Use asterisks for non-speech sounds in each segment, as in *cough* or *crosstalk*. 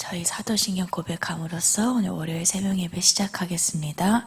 저희 사도신경 고백함으로써 오늘 월요일 새벽 예배 시작하겠습니다.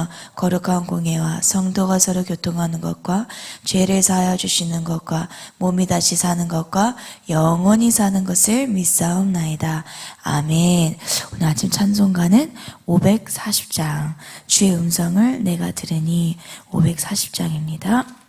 거룩한 공예와 성도가 서로 교통하는 것과 죄를 사하여 주시는 것과 몸이 다시 사는 것과 영원히 사는 것을 믿사옵나이다. 아멘. 오늘 아침 찬송가는 540장 주의 음성을 내가 들으니 540장입니다.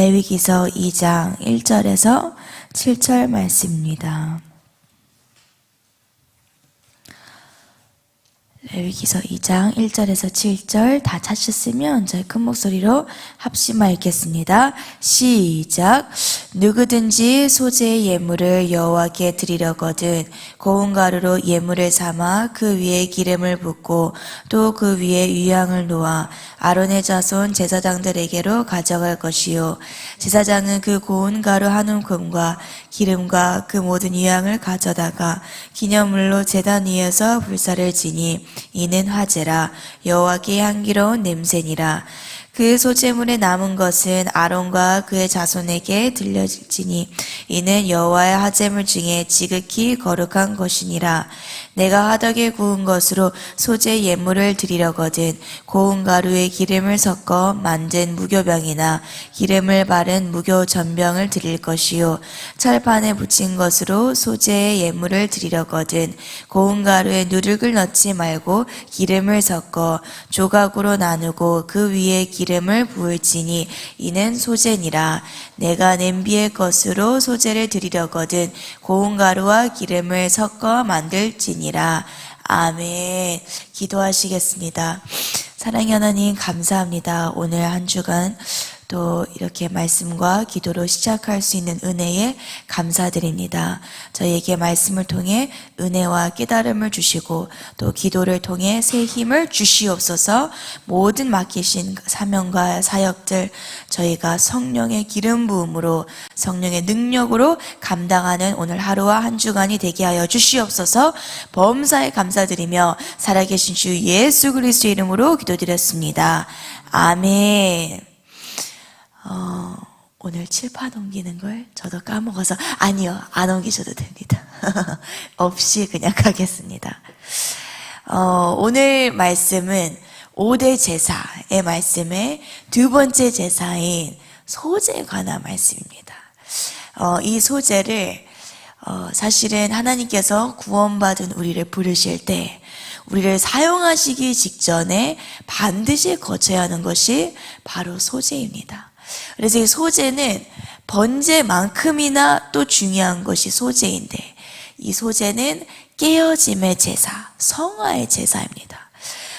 레위기서 2장 1절에서 7절 말씀입니다. 레위기서 2장 1절에서 7절 다 찾으셨으면 저희 큰 목소리로 합심하 읽겠습니다. 시작. 누구든지 소재의 예물을 여호와께 드리려거든 고운 가루로 예물을 삼아 그 위에 기름을 붓고 또 그 위에 유향을 놓아 아론의 자손 제사장들에게로 가져갈 것이요 제사장은 그 고운 가루 한 움큼과 기름과 그 모든 유향을 가져다가 기념물로 제단 위에서 불사를 지니 이는 화제라. 여호와께 향기로운 냄새니라. 그 소재물에 남은 것은 아론과 그의 자손에게 들려지니 이는 여호와의 화제물 중에 지극히 거룩한 것이니라 내가 하덕에 구운 것으로 소재 예물을 드리려거든. 고운 가루에 기름을 섞어 만든 무교병이나 기름을 바른 무교 전병을 드릴 것이요. 철판에 붙인 것으로 소재의 예물을 드리려거든. 고운 가루에 누룩을 넣지 말고 기름을 섞어 조각으로 나누고 그 위에 기름을 부을지니 이는 소재니라. 내가 냄비의 것으로 소재를 드리려거든 고운 가루와 기름을 섞어 만들지니 라 아멘. 기도하시겠습니다. 사랑의 하나님 감사합니다. 오늘 한 주간 또 이렇게 말씀과 기도로 시작할 수 있는 은혜에 감사드립니다. 저희에게 말씀을 통해 은혜와 깨달음을 주시고 또 기도를 통해 새 힘을 주시옵소서 모든 맡기신 사명과 사역들 저희가 성령의 기름 부음으로 성령의 능력으로 감당하는 오늘 하루와 한 주간이 되게 하여 주시옵소서 범사에 감사드리며 살아계신 주 예수 그리스도 이름으로 기도드렸습니다. 아멘. 어, 오늘 칠파 넘기는 걸 저도 까먹어서 아니요 안 넘기셔도 됩니다. *laughs* 없이 그냥 가겠습니다. 어, 오늘 말씀은 5대 제사의 말씀의 두 번째 제사인 소재에 관한 말씀입니다. 어, 이 소재를 어, 사실은 하나님께서 구원받은 우리를 부르실 때 우리를 사용하시기 직전에 반드시 거쳐야 하는 것이 바로 소재입니다. 그래서 이 소재는 번제만큼이나 또 중요한 것이 소재인데 이 소재는 깨어짐의 제사, 성화의 제사입니다.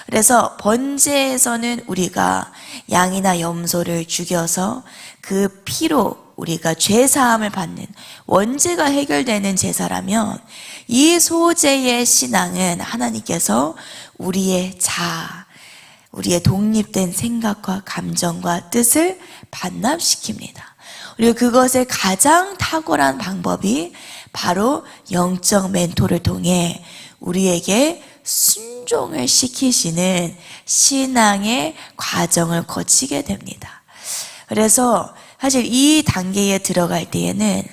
그래서 번제에서는 우리가 양이나 염소를 죽여서 그 피로 우리가 죄 사함을 받는 원죄가 해결되는 제사라면 이 소재의 신앙은 하나님께서 우리의 자, 우리의 독립된 생각과 감정과 뜻을 반납시킵니다. 그리고 그것의 가장 탁월한 방법이 바로 영적 멘토를 통해 우리에게 순종을 시키시는 신앙의 과정을 거치게 됩니다. 그래서 사실 이 단계에 들어갈 때에는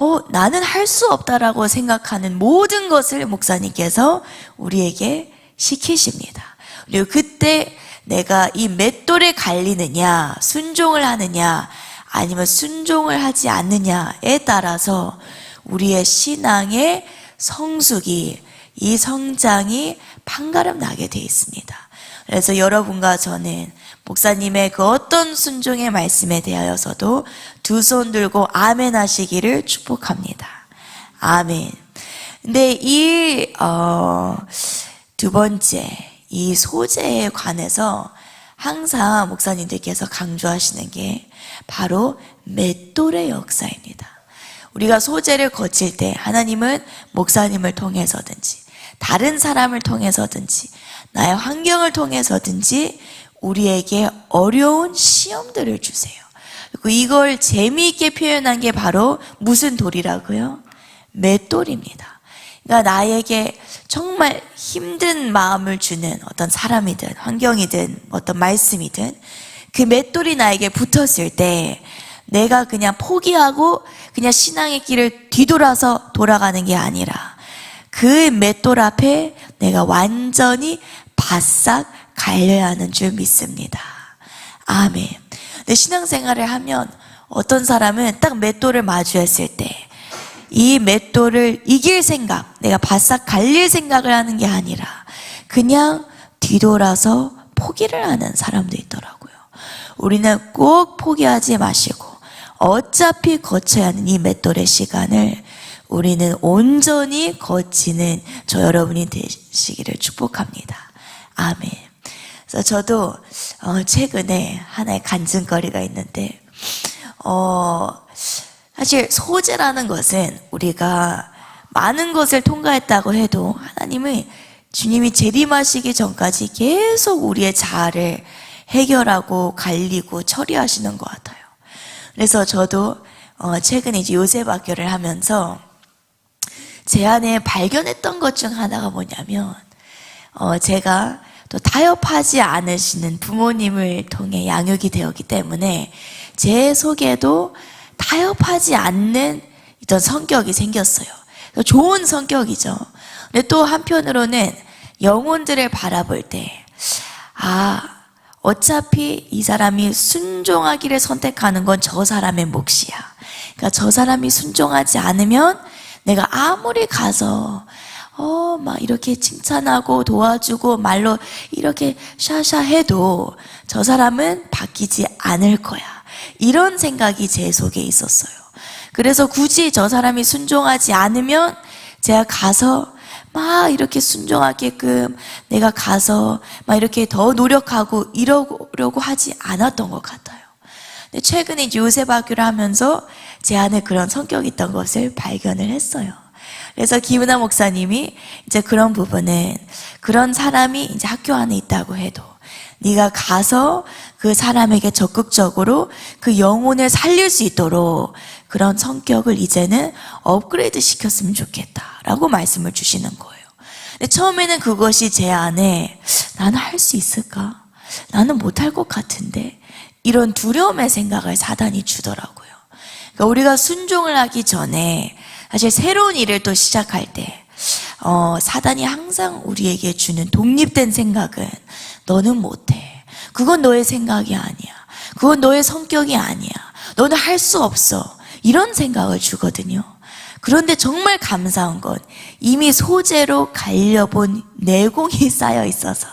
어, 나는 할 수 없다라고 생각하는 모든 것을 목사님께서 우리에게 시키십니다. 그리고 그 때 내가 이 맷돌에 갈리느냐, 순종을 하느냐, 아니면 순종을 하지 않느냐에 따라서 우리의 신앙의 성숙이, 이 성장이 판가름 나게 되어 있습니다. 그래서 여러분과 저는 목사님의 그 어떤 순종의 말씀에 대하여서도 두 손 들고 아멘 하시기를 축복합니다. 아멘. 근데 이, 어, 두 번째, 이 소재에 관해서 항상 목사님들께서 강조하시는 게 바로 맷돌의 역사입니다. 우리가 소재를 거칠 때 하나님은 목사님을 통해서든지 다른 사람을 통해서든지 나의 환경을 통해서든지 우리에게 어려운 시험들을 주세요. 이걸 재미있게 표현한 게 바로 무슨 돌이라고요? 맷돌입니다. 그러니까 나에게 정말 힘든 마음을 주는 어떤 사람이든 환경이든 어떤 말씀이든 그 맷돌이 나에게 붙었을 때 내가 그냥 포기하고 그냥 신앙의 길을 뒤돌아서 돌아가는 게 아니라 그 맷돌 앞에 내가 완전히 바싹 갈려야 하는 줄 믿습니다. 아멘. 근데 신앙생활을 하면 어떤 사람은 딱 맷돌을 마주했을 때 이 맷돌을 이길 생각, 내가 바싹 갈릴 생각을 하는 게 아니라 그냥 뒤돌아서 포기를 하는 사람도 있더라고요. 우리는 꼭 포기하지 마시고 어차피 거쳐야 하는 이 맷돌의 시간을 우리는 온전히 거치는 저 여러분이 되시기를 축복합니다. 아멘. 그래서 저도 어, 최근에 하나의 간증거리가 있는데 어, 사실 소재라는 것은 우리가 많은 것을 통과했다고 해도 하나님은 주님이 재림하시기 전까지 계속 우리의 자아를 해결하고 갈리고 처리하시는 것 같아요. 그래서 저도 어, 최근에 이제 요셉 학교를 하면서 제 안에 발견했던 것 중 하나가 뭐냐면 어, 제가 또 타협하지 않으시는 부모님을 통해 양육이 되었기 때문에 제 속에도 타협하지 않는 이런 성격이 생겼어요. 좋은 성격이죠. 근데 또 한편으로는 영혼들을 바라볼 때, 아, 어차피 이 사람이 순종하기를 선택하는 건 저 사람의 몫이야. 그러니까 저 사람이 순종하지 않으면 내가 아무리 가서 어, 막 이렇게 칭찬하고 도와주고 말로 이렇게 샤샤 해도 저 사람은 바뀌지 않을 거야. 이런 생각이 제 속에 있었어요. 그래서 굳이 저 사람이 순종하지 않으면 제가 가서 막 이렇게 순종하게끔 내가 가서 막 이렇게 더 노력하고 이러려고 하지 않았던 것 같아요. 근데 최근에 이제 요셉 학교를 하면서 제 안에 그런 성격이 있던 것을 발견을 했어요. 그래서 김은아 목사님이 이제 그런 부분은 그런 사람이 이제 학교 안에 있다고 해도 네가 가서 그 사람에게 적극적으로 그 영혼을 살릴 수 있도록 그런 성격을 이제는 업그레이드 시켰으면 좋겠다라고 말씀을 주시는 거예요. 근데 처음에는 그것이 제 안에 나는 할 수 있을까? 나는 못할 것 같은데 이런 두려움의 생각을 사단이 주더라고요. 그러니까 우리가 순종을 하기 전에 사실 새로운 일을 또 시작할 때 어, 사단이 항상 우리에게 주는 독립된 생각은 너는 못해. 그건 너의 생각이 아니야. 그건 너의 성격이 아니야. 너는 할 수 없어. 이런 생각을 주거든요. 그런데 정말 감사한 건 이미 소재로 갈려본 내공이 *laughs* 쌓여 있어서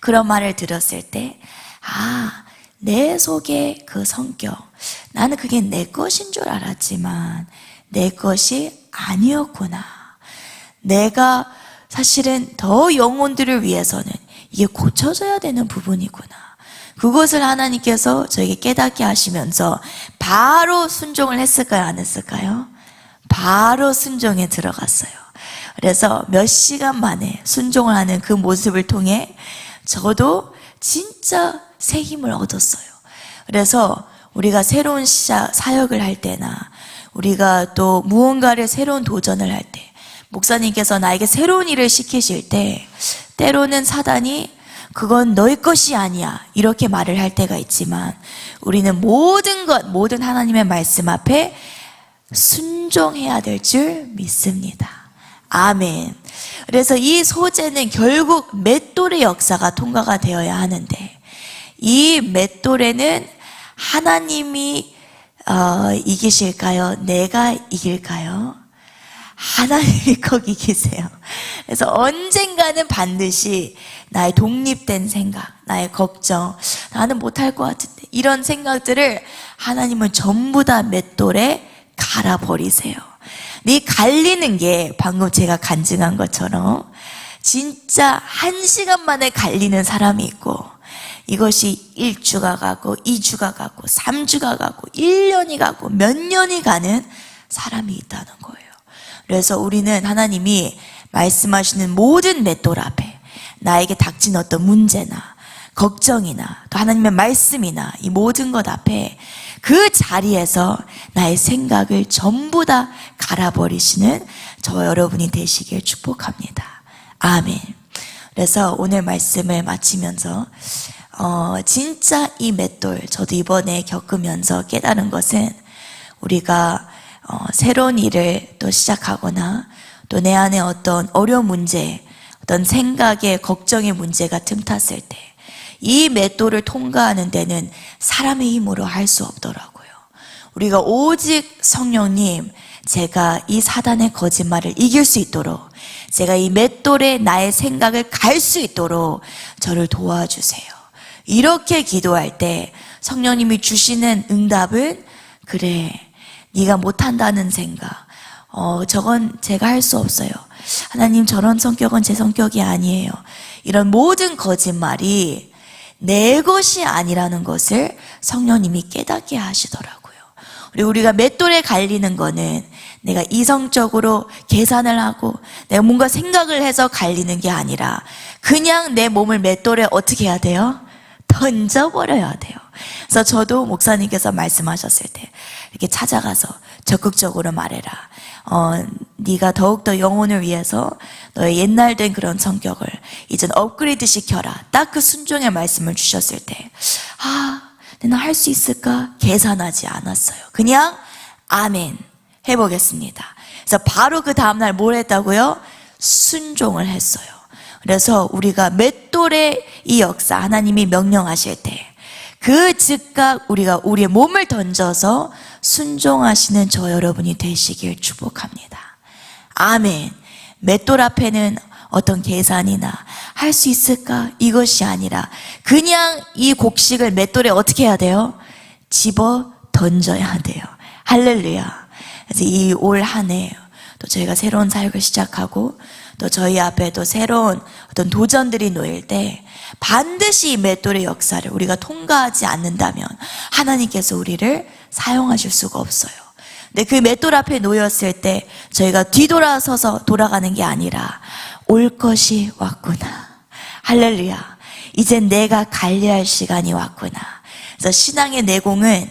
그런 말을 들었을 때, 아, 내 속에 그 성격. 나는 그게 내 것인 줄 알았지만 내 것이 아니었구나. 내가 사실은 더 영혼들을 위해서는 이게 고쳐져야 되는 부분이구나. 그것을 하나님께서 저에게 깨닫게 하시면서 바로 순종을 했을까요? 안 했을까요? 바로 순종에 들어갔어요. 그래서 몇 시간 만에 순종을 하는 그 모습을 통해 저도 진짜 새 힘을 얻었어요. 그래서 우리가 새로운 시작, 사역을 할 때나 우리가 또 무언가를 새로운 도전을 할 때, 목사님께서 나에게 새로운 일을 시키실 때, 때로는 사단이 그건 너의 것이 아니야. 이렇게 말을 할 때가 있지만, 우리는 모든 것, 모든 하나님의 말씀 앞에 순종해야 될 줄 믿습니다. 아멘. 그래서 이 소재는 결국 맷돌의 역사가 통과가 되어야 하는데, 이 맷돌에는 하나님이 어, 이기실까요? 내가 이길까요? 하나님이 *laughs* 꼭 이기세요. 그래서 언젠가는 반드시 나의 독립된 생각, 나의 걱정, 나는 못할 것 같은데 이런 생각들을 하나님은 전부 다 맷돌에 갈아버리세요. 네 갈리는 게 방금 제가 간증한 것처럼 진짜 한 시간 만에 갈리는 사람이 있고 이것이 1주가 가고 2주가 가고 3주가 가고 1년이 가고 몇 년이 가는 사람이 있다는 거예요. 그래서 우리는 하나님이 말씀하시는 모든 맷돌 앞에 나에게 닥친 어떤 문제나 걱정이나 또 하나님의 말씀이나 이 모든 것 앞에 그 자리에서 나의 생각을 전부 다 갈아버리시는 저 여러분이 되시길 축복합니다. 아멘. 그래서 오늘 말씀을 마치면서 어, 진짜 이 맷돌 저도 이번에 겪으면서 깨달은 것은 우리가 어, 새로운 일을 또 시작하거나 또 내 안에 어떤 어려운 문제, 어떤 생각의 걱정의 문제가 틈탔을 때 이 맷돌을 통과하는 데는 사람의 힘으로 할 수 없더라고요. 우리가 오직 성령님, 제가 이 사단의 거짓말을 이길 수 있도록 제가 이 맷돌에 나의 생각을 갈 수 있도록 저를 도와주세요. 이렇게 기도할 때 성령님이 주시는 응답은 그래 네가 못한다는 생각. 어 저건 제가 할 수 없어요. 하나님 저런 성격은 제 성격이 아니에요. 이런 모든 거짓말이 내 것이 아니라는 것을 성령님이 깨닫게 하시더라고요. 그리고 우리가 맷돌에 갈리는 거는 내가 이성적으로 계산을 하고 내가 뭔가 생각을 해서 갈리는 게 아니라 그냥 내 몸을 맷돌에 어떻게 해야 돼요? 던져버려야 돼요. 그래서 저도 목사님께서 말씀하셨을 때 이렇게 찾아가서 적극적으로 말해라. 어, 네가 더욱더 영혼을 위해서 너의 옛날 된 그런 성격을 이젠 업그레이드 시켜라. 딱 그 순종의 말씀을 주셨을 때, 아, 내가 할 수 있을까? 계산하지 않았어요. 그냥 아멘 해보겠습니다. 그래서 바로 그 다음날 뭘 했다고요? 순종을 했어요. 그래서 우리가 맷돌의 이 역사 하나님이 명령하실 때 그 즉각 우리가 우리의 몸을 던져서 순종하시는 저 여러분이 되시길 축복합니다. 아멘. 맷돌 앞에는 어떤 계산이나 할 수 있을까? 이것이 아니라 그냥 이 곡식을 맷돌에 어떻게 해야 돼요? 집어 던져야 돼요. 할렐루야. 그래서 이 올 한 해 또 저희가 새로운 사역을 시작하고 또 저희 앞에 또 새로운 어떤 도전들이 놓일 때 반드시 이 맷돌의 역사를 우리가 통과하지 않는다면 하나님께서 우리를 사용하실 수가 없어요. 근데 그 맷돌 앞에 놓였을 때 저희가 뒤돌아서서 돌아가는 게 아니라 올 것이 왔구나. 할렐루야. 이제 내가 관리할 시간이 왔구나. 그래서 신앙의 내공은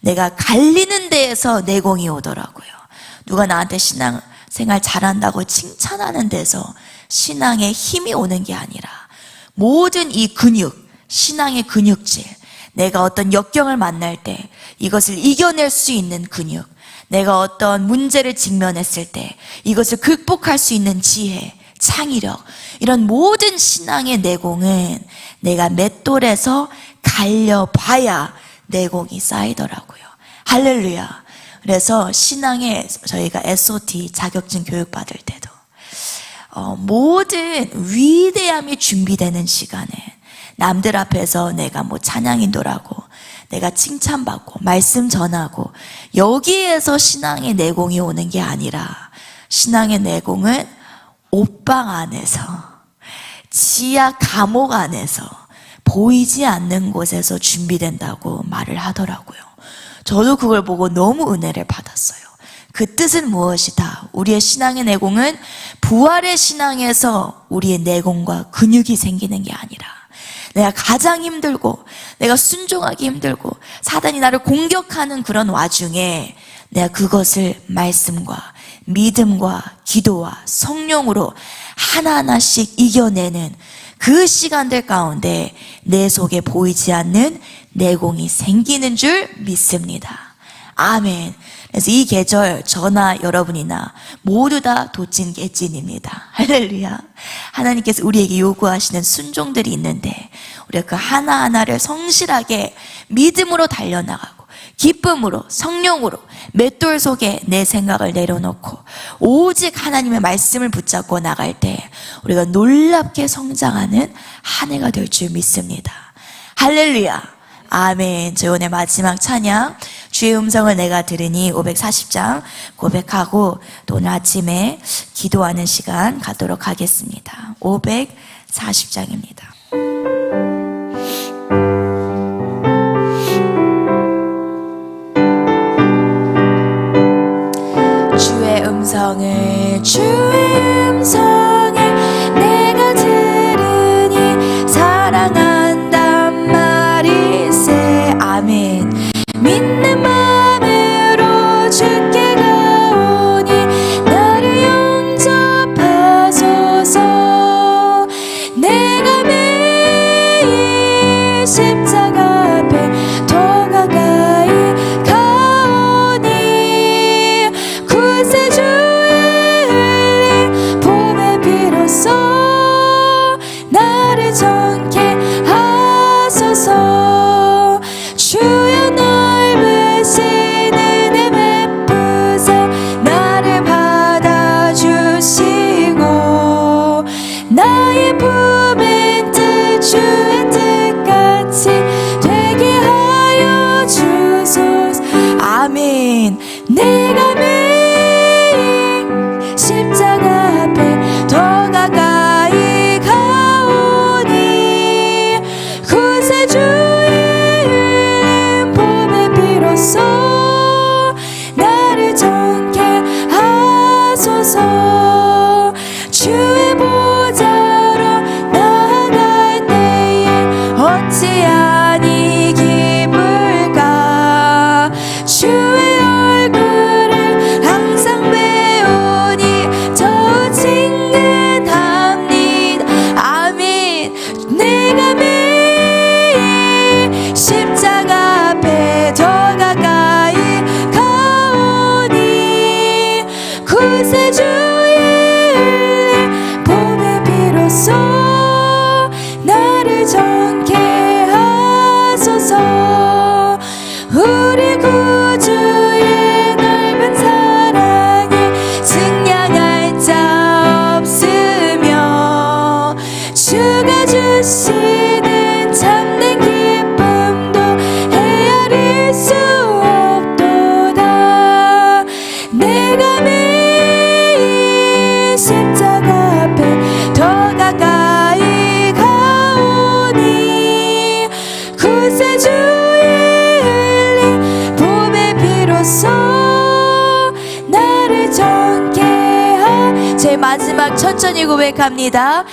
내가 갈리는 데에서 내공이 오더라고요. 누가 나한테 신앙 생활 잘한다고 칭찬하는 데서 신앙의 힘이 오는 게 아니라 모든 이 근육, 신앙의 근육질, 내가 어떤 역경을 만날 때 이것을 이겨낼 수 있는 근육, 내가 어떤 문제를 직면했을 때 이것을 극복할 수 있는 지혜, 창의력, 이런 모든 신앙의 내공은 내가 맷돌에서 갈려봐야 내공이 쌓이더라고요. 할렐루야. 그래서 신앙에 저희가 SOT 자격증 교육 받을 때도 어, 모든 위대함이 준비되는 시간에 남들 앞에서 내가 뭐 찬양 인도라고 내가 칭찬받고 말씀 전하고 여기에서 신앙의 내공이 오는 게 아니라 신앙의 내공은 옷방 안에서 지하 감옥 안에서 보이지 않는 곳에서 준비된다고 말을 하더라고요. 저도 그걸 보고 너무 은혜를 받았어요. 그 뜻은 무엇이다? 우리의 신앙의 내공은 부활의 신앙에서 우리의 내공과 근육이 생기는 게 아니라 내가 가장 힘들고 내가 순종하기 힘들고 사단이 나를 공격하는 그런 와중에 내가 그것을 말씀과 믿음과 기도와 성령으로 하나하나씩 이겨내는 그 시간들 가운데 내 속에 보이지 않는 내공이 생기는 줄 믿습니다. 아멘. 그래서 이 계절 저나 여러분이나 모두 다 도찐 개찐입니다. 할렐루야. 하나님께서 우리에게 요구하시는 순종들이 있는데 우리가 그 하나하나를 성실하게 믿음으로 달려나가고 기쁨으로 성령으로 맷돌 속에 내 생각을 내려놓고 오직 하나님의 말씀을 붙잡고 나갈 때 우리가 놀랍게 성장하는 한 해가 될 줄 믿습니다. 할렐루야. 아멘. 저희 오늘 마지막 찬양 주의 음성을 내가 들으니 540장 고백하고 또 오늘 아침에 기도하는 시간 갖도록 하겠습니다. 540장입니다. 주의 음성을 주의 음성 고백합니다.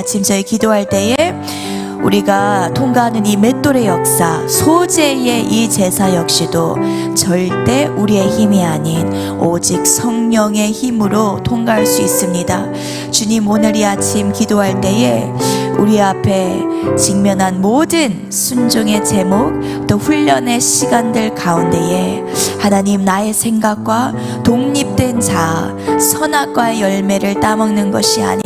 아침 저희 기도할 때에 우리가 통과하는 이 맷돌의 역사, 소재의 이 제사 역시도 절대 우리의 힘이 아닌 오직 성령의 힘으로 통과할 수 있습니다. 주님 오늘 이 아침 기도할 때에 우리 앞에 직면한 모든 순종의 제목 또 훈련의 시간들 가운데에 하나님 나의 생각과 독립된 자아 선악과의 열매를 따먹는 것이 아닌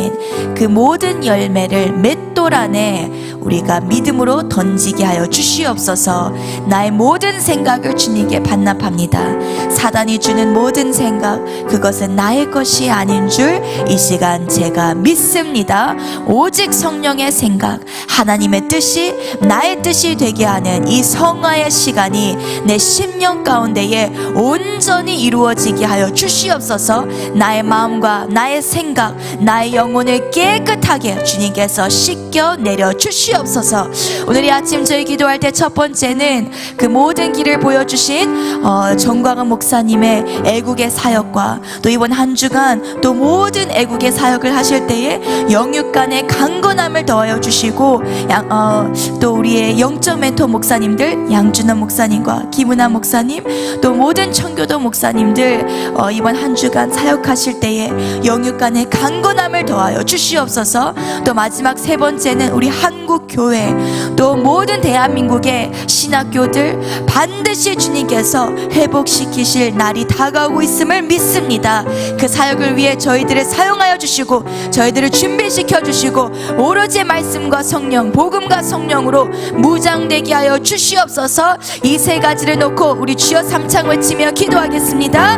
그 모든 열매를 맷돌 안에 우리가 믿음으로 던지게 하여 주시옵소서. 나의 모든 생각을 주님께 반납합니다. 사단이 주는 모든 생각 그것은 나의 것이 아닌 줄 이 시간 제가 믿습니다. 오직 성령의 생각 하나님의 뜻이 나의 뜻이 되게 하는 이 성화의 시간이 내 심령 가운데에 온전히 이루어지게 하여 주시옵소서. 나의 마음과 나의 생각 나의 영혼을 깨끗하게 주님께서 씻겨 내려 주시옵소서. 오늘 이 아침 저희 기도할 때 첫 번째는 그 모든 길을 보여주신 어, 정광은 목사님의 애국의 사역과 또 이번 한 주간 또 모든 애국의 사역을 하실 때에 영육 간의 강건함을 더하여 주시고 양, 어, 또 우리의 영적 멘토 목사님들 양준원 목사님과 김은아 목사님 또 모든 청교도 목사님들 어, 이번 한 주간 사역하실 때에 영육 간의 강건함을 더하여 주시옵소서 또 마지막 세 번째는 우리 한국 교회 또 모든 대한민국의 신학교들 반드시 주님께서 회복시키실 날이 다가오고 있음을 믿습니다. 그 사역을 위해 저희들을 사용하여 주시고 저희들을 준비시켜 주시고 오로지 말씀과 성령, 복음과 성령으로 무장되게 하여 주시옵소서. 이 세 가지를 놓고 우리 주여 삼창 외치며 기도하겠습니다.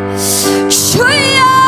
주여!